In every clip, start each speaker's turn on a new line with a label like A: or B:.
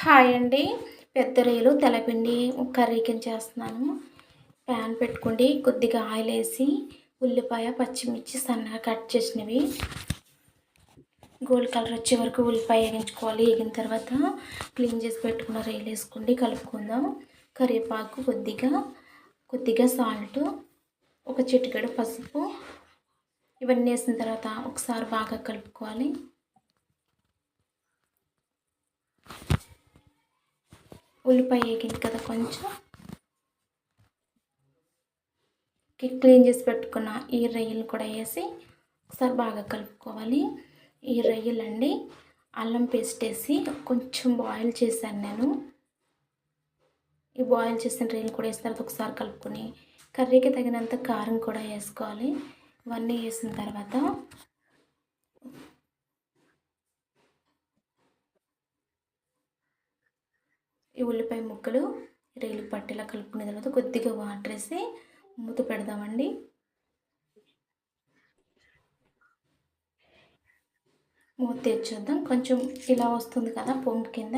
A: Hi అండి. పెద్ద తెలపిండి తెల్లపిండి curry కింద చేస్తున్నాను? ప్యాన్ పెట్టుకోండి. కొద్దిగా ఆయిల్ వేసి ఉల్లిపాయ పచ్చిమిర్చి సన్నగా కట్ చేసినవి. గోల్డ్ కలర్ వచ్చే వరకు ఉల్లిపాయ వేగించుకోవాలి వేగిన తర్వాత క్లీన్ చేసి పెట్టుకున్న రేలు వేసుకోండి. కలుపుకుందాం. కరివేపాకు కొద్దిగా కొద్దిగా సాల్ట్ ఒక చిటికెడు పసుపు. ఇవన్నీ వేసిన తర్వాత ఒకసారి బాగా కలుపుకోవాలి. ఉల్లిపాయ వేగింది కదా కొంచెం. క్లీన్ చేసి పెట్టుకున్న ఈ రొయ్యలు కూడా వేసి ఒకసారి బాగా కలుపుకోవాలి. ఈ రొయ్యలండి అల్లం పేస్ట్ వేసి కొంచెం బాయిల్ చేశాను నేను. ఈ బాయిల్ చేసిన రొయ్యలు కూడా వేసిన తర్వాత ఒకసారి కలుపుకొని కర్రీకి తగినంత కారం కూడా వేసుకోవాలి. ఇవన్నీ వేసిన తర్వాత ఈ ఉల్లిపాయ ముక్కలు రేలు పట్టేలా కలుపుకునే తర్వాత కొద్దిగా వాటర్ వేసి మూత పెడదామండి. మూత తెచ్చేద్దాం. కొంచెం ఇలా వస్తుంది కదా పొంగు కింద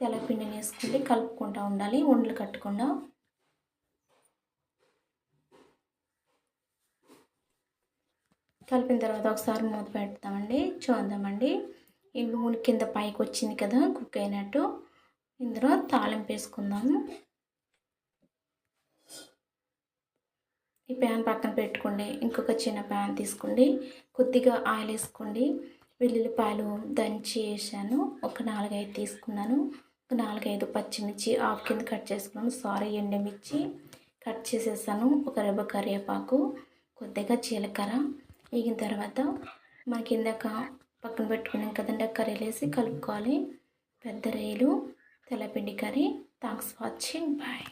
A: తెల్లపిండిని వేసుకుంటే కలుపుకుంటూ ఉండాలి ఒండ్లు కట్టకుండా. కలిపిన తర్వాత ఒకసారి మూత పెడతామండి. చూద్దామండి. ఈ నూనె కింద పైకి వచ్చింది కదా కుక్ అయినట్టు. ఇందులో తాళింపు వేసుకుందాము. ఈ ప్యాన్ పక్కన పెట్టుకోండి. ఇంకొక చిన్న ప్యాన్ తీసుకోండి. కొద్దిగా ఆయిల్ వేసుకోండి. వెల్లుల్లిపాయలు దంచి వేసాను. ఒక నాలుగైదు తీసుకున్నాను. ఒక నాలుగైదు పచ్చిమిర్చి ఆఫ్ కింద కట్ చేసుకున్నాను. సారీ ఎండమిర్చి కట్ చేసేసాను. ఒక రెబ్బ కరివేపాకు కొద్దిగా జీలకర్ర. వేగిన తర్వాత మనకి ఇందాక పక్కన పెట్టుకున్నాం కదండి కర్రీలు వేసి కలుపుకోవాలి. పెద్ద రేలు. తెల్లపిండి కర్రీ. Thanks watching. బాయ్.